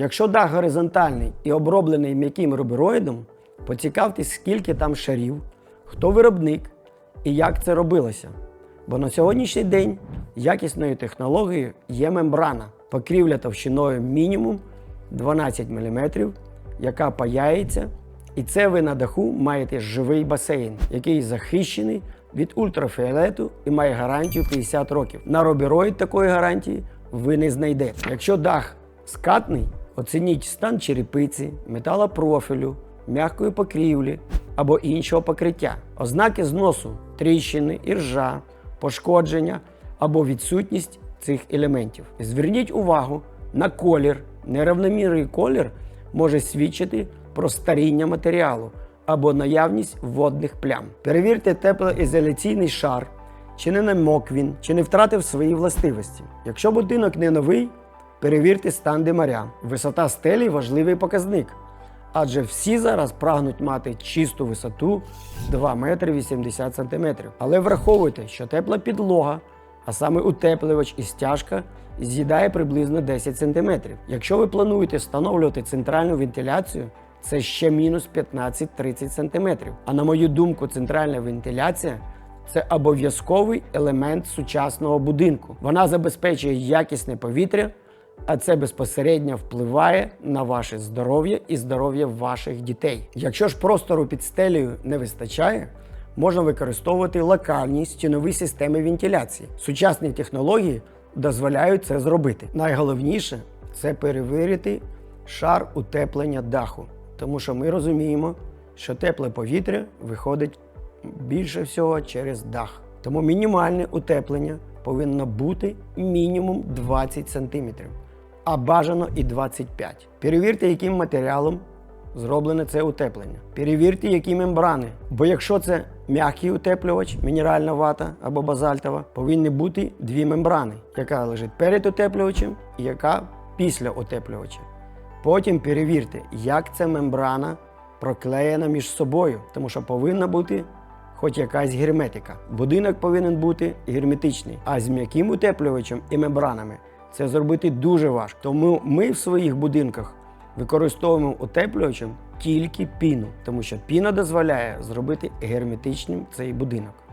Якщо дах горизонтальний і оброблений м'яким рубероїдом, поцікавтесь, скільки там шарів, хто виробник і як це робилося. Бо на сьогоднішній день якісною технологією є мембрана, покрівля товщиною мінімум 12 мм, яка паяється, і це ви на даху маєте живий басейн, який захищений від ультрафіолету і має гарантію 50 років. На робіроїд такої гарантії ви не знайдете. Якщо дах скатний, оцініть стан черепиці, металопрофілю, м'якої покрівлі або іншого покриття. Ознаки зносу тріщини, іржа, пошкодження або відсутність цих елементів. Зверніть увагу на колір. Неравномірний колір може свідчити про старіння матеріалу або наявність водних плям. Перевірте теплоізоляційний шар, чи не намок він, чи не втратив свої властивості. Якщо будинок не новий, перевірте стан димаря. Висота стелі важливий показник. Адже всі зараз прагнуть мати чисту висоту 2 метри 80 сантиметрів. Але враховуйте, що тепла підлога, а саме утеплювач і стяжка, з'їдає приблизно 10 сантиметрів. Якщо ви плануєте встановлювати центральну вентиляцію, це ще мінус 15-30 сантиметрів. А на мою думку, центральна вентиляція це обов'язковий елемент сучасного будинку. Вона забезпечує якісне повітря, а це безпосередньо впливає на ваше здоров'я і здоров'я ваших дітей. Якщо ж простору під стелею не вистачає, можна використовувати локальні стінові системи вентиляції. Сучасні технології дозволяють це зробити. Найголовніше це перевірити шар утеплення даху, тому що ми розуміємо, що тепле повітря виходить більше всього через дах. Тому мінімальне утеплення повинно бути мінімум 20 см, а бажано і 25 Перевірте, яким матеріалом зроблене це утеплення. Перевірте, які мембрани. Бо якщо це м'який утеплювач, мінеральна вата або базальтова, повинні бути дві мембрани, яка лежить перед утеплювачем і яка після утеплювача. Потім перевірте, як ця мембрана проклеєна між собою, тому що повинна бути хоч якась герметика. Будинок повинен бути герметичний, а з м'яким утеплювачем і мембранами це зробити дуже важко. Тому ми в своїх будинках використовуємо утеплювачем тільки піну, тому що піна дозволяє зробити герметичним цей будинок.